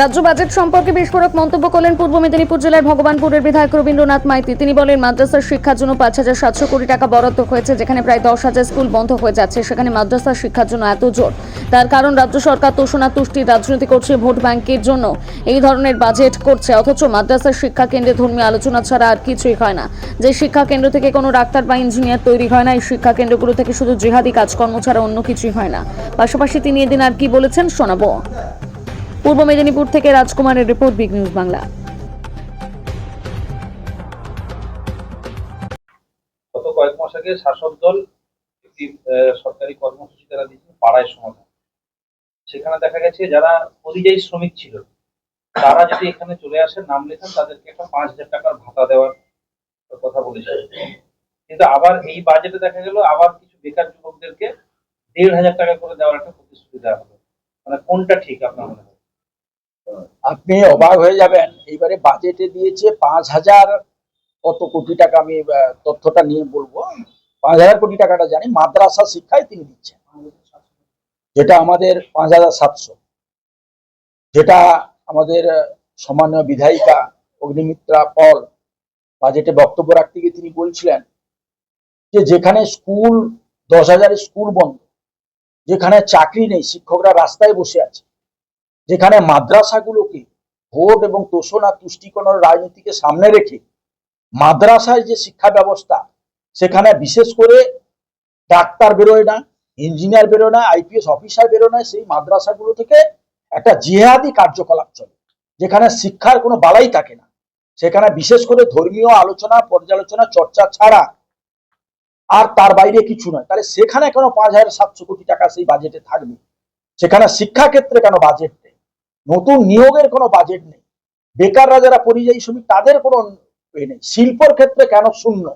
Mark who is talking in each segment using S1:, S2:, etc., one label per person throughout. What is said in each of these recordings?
S1: রাজ্য বাজেট সম্পর্কে বিস্ফোরক মন্তব্য করলেন পূর্ব মেদিনীপুর জেলার ভগবানপুরের বিধায়ক রবীন্দ্রনাথ মাইতি। তিনি বলেন, মাদ্রাসার শিক্ষার জন্য পাঁচ হাজার সাতশো কোটি টাকা বরাদ্দ হয়েছে, যেখানে প্রায় দশ হাজার স্কুল বন্ধ হয়ে যাচ্ছে, সেখানে মাদ্রাসার শিক্ষার জন্য এত জোর। তার কারণ, রাজ্য সরকার তোষণা, তুষ্টি, রাজনীতি করছে ভোট ব্যাংকের জন্য। এই ধরনের বাজেট করছে, অথচ মাদ্রাসার শিক্ষা কেন্দ্রে ধর্মীয় আলোচনা ছাড়া আর কিছুই হয় না। যে শিক্ষা কেন্দ্র থেকে কোনো ডাক্তার বা ইঞ্জিনিয়ার তৈরি হয় না, এই শিক্ষা কেন্দ্রগুলো থেকে শুধু জিহাদি কাজকর্ম ছাড়া অন্য কিছুই হয় না। পাশাপাশি তিনি এদিন আর কি বলেছেন, শোনাবো। পূর্ব মেদিনীপুর থেকে রাজকুমারের রিপোর্ট বিগ নিউজ বাংলা।
S2: গত কয়েক মাস আগে শাসক দল একটি সরকারি কর্মসূচি তারা দিয়েছিল পাড়ায় সমাধান। সেখানে দেখা গেছে যারা পরিযায়ী শ্রমিক ছিল, তারা যদি এখানে চলে আসে নাম লেখান, তাদেরকে একটা পাঁচ হাজার টাকার ভাতা দেওয়ার কথা বলেছে কিন্তু আবার এই বাজেটে দেখা গেল, আবার কিছু বেকার যুবকদেরকে দেড় হাজার টাকা করে দেওয়ার একটা প্রতিশ্রুতি দেওয়া হলো। মানে কোনটা ঠিক আপনার মনে হয়?
S3: আপনি অবাক হয়ে যাবেন। এবারে বাজেটে দিয়েছে পাঁচ হাজার কত কোটি টাকা আমি তথ্যটা নিয়ে বলব। পাঁচ হাজার কোটি টাকাটা জানি মাদ্রাসা শিক্ষায় তিনি দিচ্ছেন। যেটা আমাদের পাঁচ হাজার সাতশো। যেটা আমাদের সম্মানীয় বিধায়িকা অগ্নিমিত্রা পল বাজেটে বক্তব্য রাখতে গিয়ে তিনি বলছিলেন যে যেখানে স্কুল, দশ হাজারের স্কুল বন্ধ, যেখানে চাকরি নেই, শিক্ষকরা রাস্তায় বসে আছে যেখানে মাদ্রাসাগুলোকে ভোট এবং তোষণা তুষ্টিকরণ রাজনীতিকে সামনে রেখে মাদ্রাসায় যে শিক্ষা ব্যবস্থা, সেখানে বিশেষ করে ডাক্তার বেরোয় না, ইঞ্জিনিয়ার বেরোয় না, আইপিএস অফিসার বেরোয় না, সেই মাদ্রাসাগুলো থেকে একটা জিহাদি কার্যকলাপ চলে, যেখানে শিক্ষার কোনো বালাই থাকে না। সেখানে বিশেষ করে ধর্মীয় আলোচনা, পর্যালোচনা, চর্চা ছাড়া আর তার বাইরে কিছু নয়। তাহলে সেখানে কেন পাঁচ হাজার সাতশো কোটি টাকা সেই বাজেটে থাকবে? সেখানে শিক্ষা ক্ষেত্রে কেন বাজেট নতুন নিয়োগের কোনো বাজেট নেই। বেকাররা যারা পরিযায়ী শ্রমিক, তাদের কোনো এ নেই। শিল্পর ক্ষেত্রে কেন শূন্য?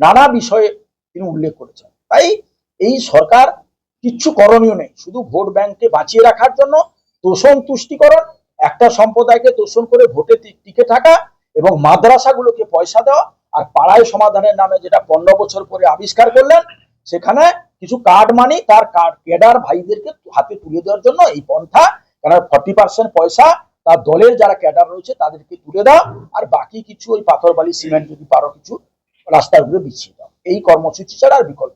S3: নানা বিষয়ে তিনি উল্লেখ করেছেন। তাই এই সরকার কিচ্ছু করণীয় নেই। শুধু ভোট ব্যাংকে বাঁচিয়ে রাখার জন্য তোষণ তুষ্টিকরণ, একটা সম্প্রদায়কে তোষণ করে ভোটে টিকে থাকা এবং মাদ্রাসাগুলোকে পয়সা দেওয়া আর পাড়ায় সমাধানের নামে যেটা পনেরো বছর পরে আবিষ্কার করলেন, সেখানে কিছু কার্ড মানি তার কার্ড কেডার ভাইদেরকে হাতে তুলে দেওয়ার জন্য এই পন্থা কারণ ফর্টি পার্সেন্ট পয়সা তার দলের যারা ক্যাডার রয়েছে তাদেরকে তুলে দাও আর বাকি কিছু ওই পাথর বালি সিমেন্ট যদি পারো কিছু রাস্তার উপরে বিছিয়ে দাও। এই কর্মসূচি ছাড়া আর বিকল্প